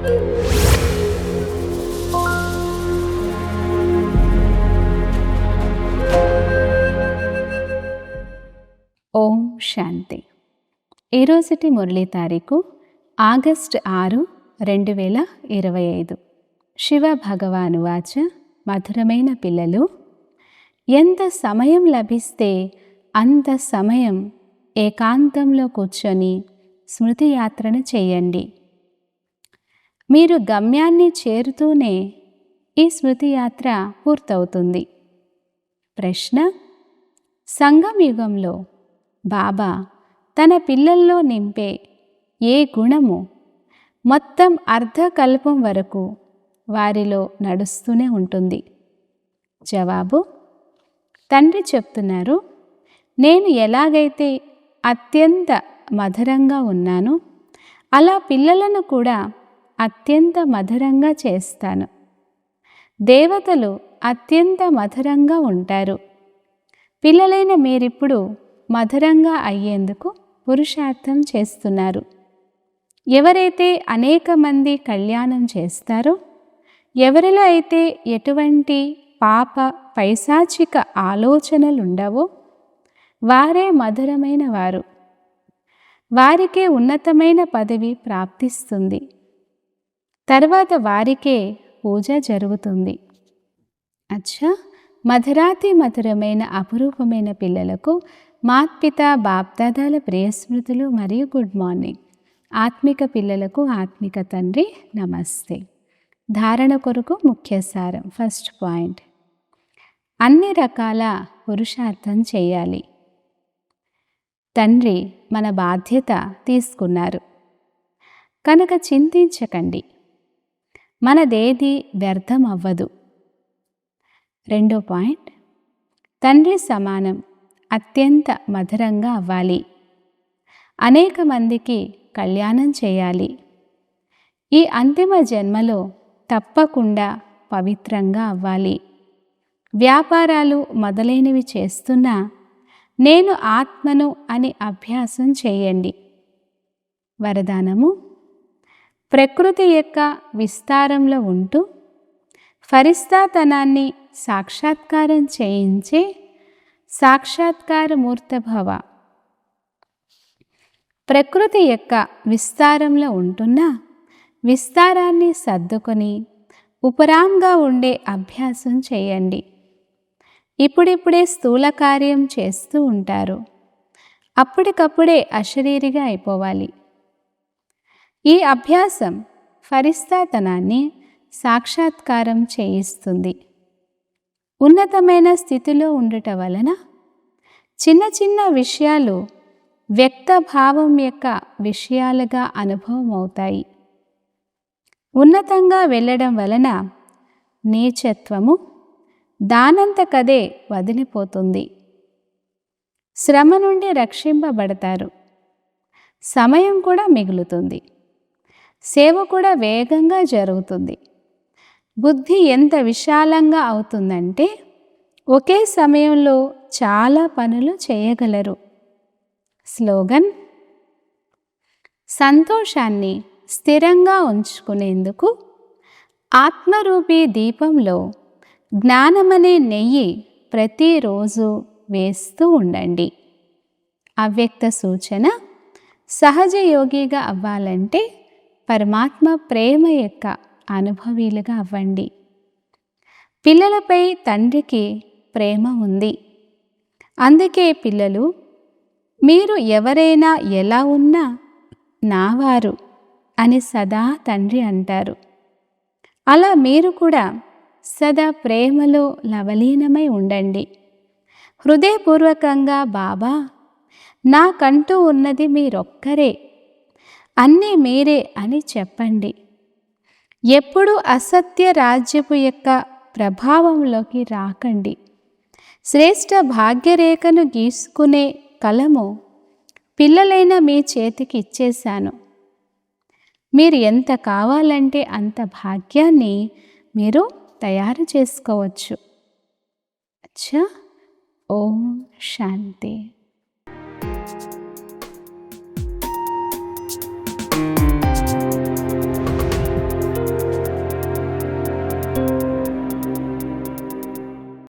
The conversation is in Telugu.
ఓం శాంతి. ఈరోజుటి మురళీ తారీఖు ఆగస్ట్ ఆరు రెండు వేల ఇరవై ఐదు. శివ భగవాను వాచ మధురమైన పిల్లలు. ఎంత సమయం లభిస్తే అంత సమయం ఏకాంతంలో కూర్చొని స్మృతి యాత్రను చేయండి. మీరు గమ్యాన్ని చేరుతూనే ఈ స్మృతి యాత్ర పూర్తవుతుంది. ప్రశ్న సంగం యుగంలో బాబా తన పిల్లల్లో నింపే ఏ గుణము మొత్తం అర్ధకల్పం వరకు వారిలో నడుస్తూనే ఉంటుంది? జవాబు తండ్రి చెప్తున్నారు నేను ఎలాగైతే అత్యంత మధురంగా ఉన్నానో అలా పిల్లలను కూడా అత్యంత మధురంగా చేస్తాను. దేవతలు అత్యంత మధురంగా ఉంటారు. పిల్లలైన మీరిప్పుడు మధురంగా అయ్యేందుకు పురుషార్థం చేస్తున్నారు. ఎవరైతే అనేక మంది కళ్యాణం చేస్తారో ఎవరిలో అయితే ఎటువంటి పాప పైశాచిక ఆలోచనలుండవో వారే మధురమైన వారు. వారికే ఉన్నతమైన పదవి ప్రాప్తిస్తుంది. తర్వాత వారికే పూజ జరుగుతుంది. అచ్చా! మధురాతి మధురమైన అపురూపమైన పిల్లలకు మాత్పిత బాప్దాదాల ప్రియస్మృతులు మరియు గుడ్ మార్నింగ్. ఆత్మిక పిల్లలకు ఆత్మిక తండ్రి నమస్తే. ధారణ కొరకు ముఖ్య సారం ఫస్ట్ పాయింట్. అన్ని రకాల పురుషార్థం చేయాలి. తండ్రి మన బాధ్యత తీసుకున్నారు. కనుక చింతించకండి. మనదేది వ్యర్థం అవ్వదు రెండో పాయింట్. తండ్రి సమానం అత్యంత మధురంగా అవ్వాలి. అనేక మందికి కళ్యాణం చేయాలి. ఈ అంతిమ జన్మలో తప్పకుండా పవిత్రంగా అవ్వాలి. వ్యాపారాలు మొదలైనవి చేస్తున్నా నేను ఆత్మను అని అభ్యాసం చేయండి. వరదానము. ప్రకృతి యొక్క విస్తారంలో ఉంటూ ఫరిస్తాతనాన్ని సాక్షాత్కారం చేయించే సాక్షాత్కార మూర్తభవ ప్రకృతి యొక్క విస్తారంలో ఉంటున్న విస్తారాన్ని సర్దుకొని ఉపరాంగా ఉండే అభ్యాసం చేయండి. ఇప్పుడిప్పుడే స్థూల కార్యం చేస్తూ ఉంటారు. అప్పటికప్పుడే అశరీరిగా అయిపోవాలి. ఈ అభ్యాసం ఫరిస్తాతనాన్ని సాక్షాత్కారం చేయిస్తుంది. ఉన్నతమైన స్థితిలో ఉండుట వలన చిన్న చిన్న విషయాలు వ్యక్త భావం యొక్క విషయాలుగా అనుభవం అవుతాయి ఉన్నతంగా వెళ్ళడం వలన నీచత్వము దానంతకదే వదిలిపోతుంది. శ్రమ నుండి రక్షింపబడతారు. సమయం కూడా మిగులుతుంది. సేవ కూడా వేగంగా జరుగుతుంది. బుద్ధి ఎంత విశాలంగా అవుతుందంటే ఒకే సమయంలో చాలా పనులు చేయగలరు. స్లోగన్ సంతోషాన్ని స్థిరంగా ఉంచుకునేందుకు ఆత్మరూపీ దీపంలో జ్ఞానమనే నెయ్యి ప్రతిరోజు వేస్తూ ఉండండి. అవ్యక్త సూచన సహజ యోగిగా అవ్వాలంటే పరమాత్మ ప్రేమ యొక్క అనుభవీలుగా అవ్వండి. పిల్లలపై తండ్రికి ప్రేమ ఉంది. అందుకే పిల్లలు మీరు ఎవరైనా ఎలా ఉన్నా నావారు అని సదా తండ్రి అంటారు. అలా మీరు కూడా సదా ప్రేమలో లవలీనమై ఉండండి. హృదయపూర్వకంగా బాబా నాకంటూ ఉన్నది మీరొక్కరే. అన్నీ మీరే అని చెప్పండి. ఎప్పుడు అసత్య రాజ్యపు యొక్క ప్రభావంలోకి రాకండి. శ్రేష్ఠ భాగ్యరేఖను గీసుకునే కలము పిల్లలైన మీ చేతికి ఇచ్చేశాను. మీరు ఎంత కావాలంటే అంత భాగ్యాన్ని మీరు తయారు చేసుకోవచ్చు. అచ్చా ఓం శాంతి. Thank you.